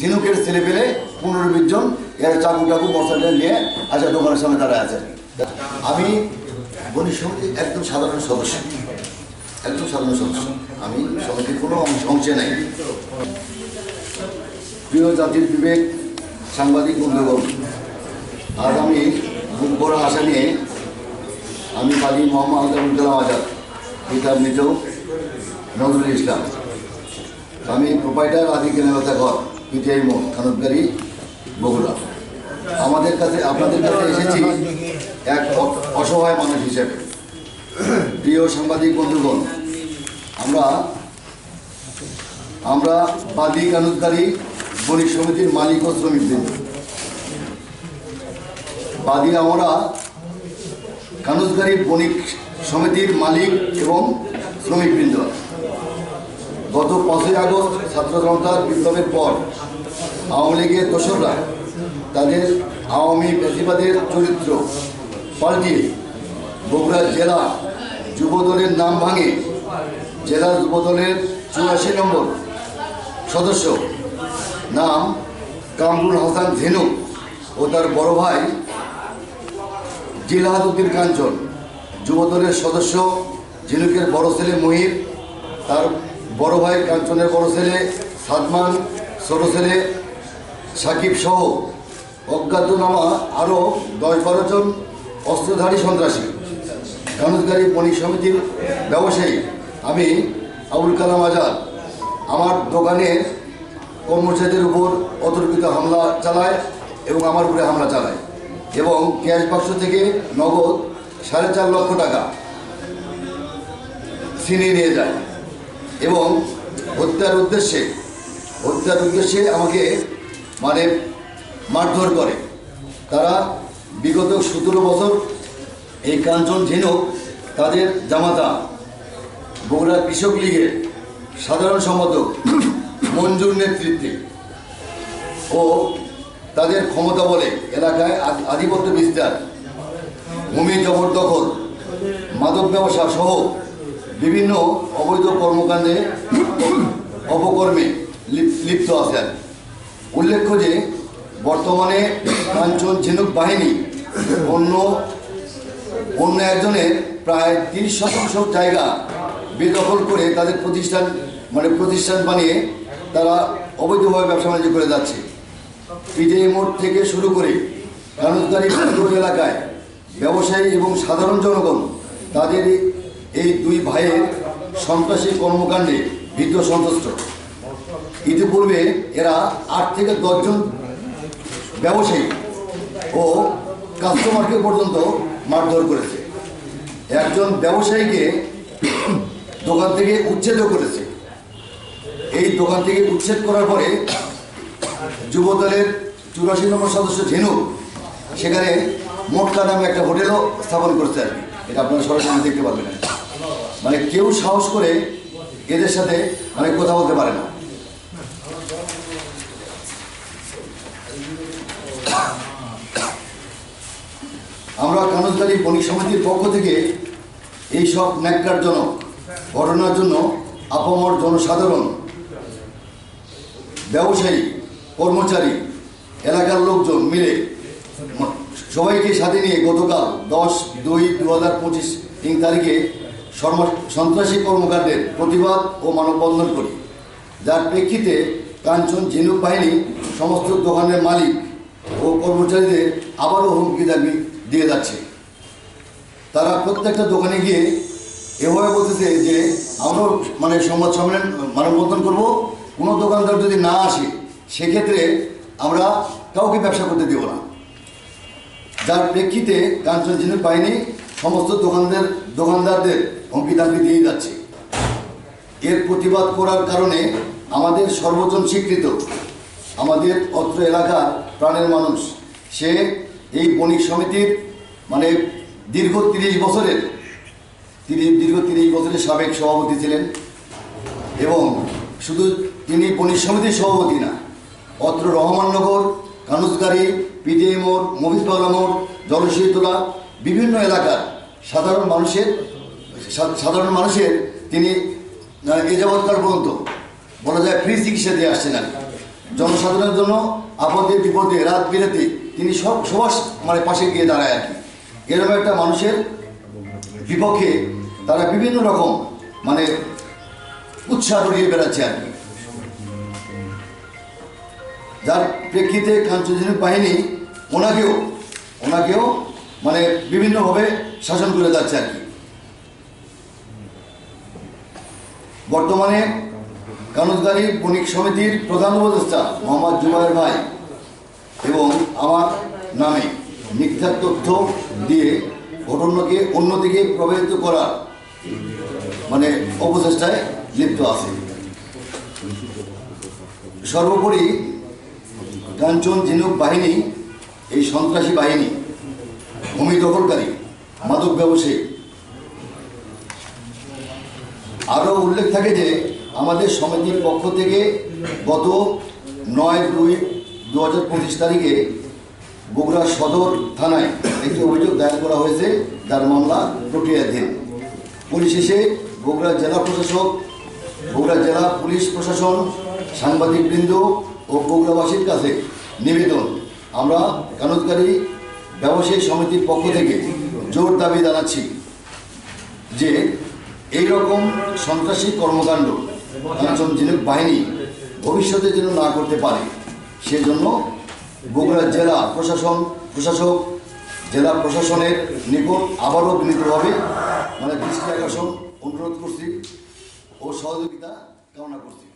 ঝিনুকের ছেলে পেলে পনেরো বিশ জন, এরা চাকু টাকু বর্ষাটা নিয়ে আচ্ছা দোকানের সামনে তারা আছে। আমি বণিক সমিতি একদম সাধারণ সদস্য। একদম সাধারণ সদস্য। আমি সমিতির কোনো অংশ- অংশে নাই। প্রিয় জাতির বিবেক, সাংবাদিক, বন্ধুগণ, আজ আমি বুক ভরা আশা নিয়ে আমি কালী মোহাম্মদ কালাম আজাদ পিতার মৃত নজরুল ইসলাম। আমি প্রোপাইটার আদি কেনালতা ঘর। পিটিআই মোড় খানতগাড়ি বগুড়া। আমাদের কাছে, আপনাদের কাছে এসেছি এক অসহায় মানুষ হিসেবে। প্রিয় সাংবাদিক বন্ধুগণ, আমরা আমরা বাদী কানুদকারী বণিক সমিতির মালিক ও শ্রমিকবৃন্দ। বাদী আমরা কানুদকারী বণিক সমিতির মালিক এবং শ্রমিকবৃন্দ। গত পাঁচই আগস্ট ছাত্র জনতার বিপ্লবের পর আওয়ামী লীগের দোসররা তাদের আওয়ামী বেশিবাদের চরিত্র পাল্টিয়ে বগুড়া জেলা যুবদলের নাম ভাঙে জেলা যুবদলের চুরাশি নম্বর সদস্য। নাম কামরুল হাসান ধেনু ও তার বড় ভাই জিলাহাদুদ্দিন কাঞ্চন। যুবদলের সদস্য ঝিনুকের বড় ছেলে মহির, তার বড় ভাই কাঞ্চনের বড় ছেলে, সাদমান, ছোট ছেলে, সাকিব সহ অজ্ঞাতনামা আরও দশ বারো জন অস্ত্রধারী সন্ত্রাসী। কানুদগাড়ি বণিক সমিতির ব্যবসায়ী আমি আবুল কালাম আজাদ। আমার দোকানের কর্মচারীদের উপর অতর্কিত হামলা চালায় এবং আমার উপরে হামলা চালায় এবং ক্যাশ বাক্স থেকে নগদ সাড়ে চার লক্ষ টাকা ছিনিয়ে নিয়ে যায়। এবং হত্যার উদ্দেশ্যে হত্যার উদ্দেশ্যে আমাকে মানে মারধর করে। তারা বিগত সতেরো বছর এই কাঞ্চন ঝিনুক, তাদের জামাতা, বগুড়া কৃষক লীগের সাধারণ সম্পাদক মঞ্জুর নেতৃত্বে ও তাদের ক্ষমতা বলে এলাকায় আধিপত্য বিস্তার, ভূমি জবরদখল মাদক ব্যবসা সহ বিভিন্ন অবৈধ কর্মকাণ্ডে অপকর্মে লিপ- লিপ্ত আছেন। উল্লেখ্য যে, বর্তমানে কাঞ্চন ঝিনুক বাহিনী অন্য অন্য একজনের প্রায় তিরিশ শতাংশ জায়গা বেদখল করে তাদের প্রতিষ্ঠান মানে প্রতিষ্ঠান বানিয়ে তারা অবৈধভাবে ব্যবসা বাণিজ্য করে যাচ্ছে। পিজেই মোড় থেকে শুরু করে কানুদগাড়ি পুরো এলাকায় ব্যবসায়ী এবং সাধারণ জনগণ তাদের এই- দুই ভাইয়ের সন্ত্রাসী কর্মকাণ্ডে ভীত সন্তুষ্ট ইতিপূর্বে এরা আট থেকে দশজন ব্যবসায়ী ও কাস্টমারকে পর্যন্ত মারধর করেছে। একজন ব্যবসায়ীকে দোকান থেকে উচ্ছেদও করেছে। এই দোকান থেকে উচ্ছেদ করার পরে যুবদলের চুরাশি নম্বর সদস্য ঝিনু সেখানে মোটকা নামে একটা হোটেলও স্থাপন করছে আর কি। এটা আপনারা সরাসরি দেখতে পারবেন। মানে কেউ সাহস করে এদের সাথে মানে কথা বলতে পারে না। আমরা কানুজগাড়ি বণিক সমিতির পক্ষ থেকে এই সব ন্যাক্কারজনক ঘটনার জন্য আপামর জনসাধারণ, ব্যবসায়ী, কর্মচারী, এলাকার লোকজন মিলে সবাইকে সাথে নিয়ে গতকাল দশ দুই দু হাজার পঁচিশ তিন তারিখে সন্ত্রাসী কর্মকাণ্ডের প্রতিবাদ ও মানববন্ধন করি। যার প্রেক্ষিতে কাঞ্চন ঝিনুক বাহিনী সমস্ত দোকানের মালিক ও কর্মচারীদের আবারও হুমকি দাবি দিয়ে যাচ্ছে। তারা প্রত্যেকটা দোকানে গিয়ে এভাবে বলতেছে যে, আমরাও মানে সংবাদ সম্মেলন, মানববন্ধন করব। কোনো দোকানদার যদি না আসে, সেক্ষেত্রে আমরা কাউকে ব্যবসা করতে দেব না। যার প্রেক্ষিতে কাঞ্চন ঝিনুক বাহিনী সমস্ত দোকানদের, দোকানদারদের হুমকি দামকি দিয়ে যাচ্ছে। এর প্রতিবাদ করার কারণে আমাদের সর্বজন স্বীকৃত। আমাদের অত্র এলাকার প্রাণের মানুষ। সে এই বণিক সমিতির মানে দীর্ঘ তিরিশ বছরের তিনি দীর্ঘ তিরিশ বছরের সাবেক সভাপতি ছিলেন এবং শুধু তিনি বণিক সমিতির সভাপতি না, অত্র রহমাননগর কানুজগাড়ি, পিটিএ মোড় মহিষবালা মোড় জলশীতলা বিভিন্ন এলাকার সাধারণ মানুষের সাধারণ মানুষের তিনি এ যাবৎকাল পর্যন্ত বলা যায় ফ্রি চিকিৎসা দিয়ে আসছেন আর। জনসাধারণের জন্য আপদে, বিপদে, রাত বিরাতে তিনি সব, সবার মানে পাশে গিয়ে দাঁড়ায় আর কি। এরকম একটা মানুষের বিপক্ষে তারা বিভিন্ন রকম মানে উৎসাহ রড়িয়ে বেড়াচ্ছে আর কি। যার প্রেক্ষিতে কাঞ্চনজনক বাহিনী ওনাকেও ওনাকেও মানে বিভিন্নভাবে শাসন করে যাচ্ছে আর কি। বর্তমানে কানুজগাড়ি বণিক সমিতির প্রধান উপদেষ্টা মোহাম্মদ জুবাইর ভাই এবং আমার নামে মিথ্যা তথ্য দিয়ে ঘটনাকে অন্যদিকে প্রভাবিত করার মানে অপচেষ্টায় লিপ্ত আছে। সর্বোপরি কাঞ্চন ঝিনুক বাহিনী, এই সন্ত্রাসী বাহিনী, ভূমি দখলকারী, মাদক ব্যবসায়ী আরও উল্লেখ থাকে যে আমাদের সমিতির পক্ষ থেকে গত নয় দুই দু হাজার পঁচিশ তারিখে বগুড়া সদর থানায় একটি অভিযোগ দায়ের করা হয়েছে, যার মামলা প্রক্রিয়াধীন পরিশেষে বগুড়া জেলা প্রশাসক, বগুড়া জেলা পুলিশ প্রশাসন, সাংবাদিকবৃন্দ ও বগুড়াবাসীর কাছে নিবেদন। আমরা কানুদকারী ব্যবসায়ী সমিতির পক্ষ থেকে জোর দাবি জানাচ্ছি যে এই রকম সন্ত্রাসী কর্মকাণ্ড যিনি বাহিনী ভবিষ্যতে যেন না করতে পারে, সেজন্য বগুড়া জেলা প্রশাসন, প্রশাসক, জেলা প্রশাসনের নিকট আবারও বিনীতভাবে মানে দৃষ্টি আকর্ষণ অনুরোধ করছি ও সহযোগিতা কামনা করছি।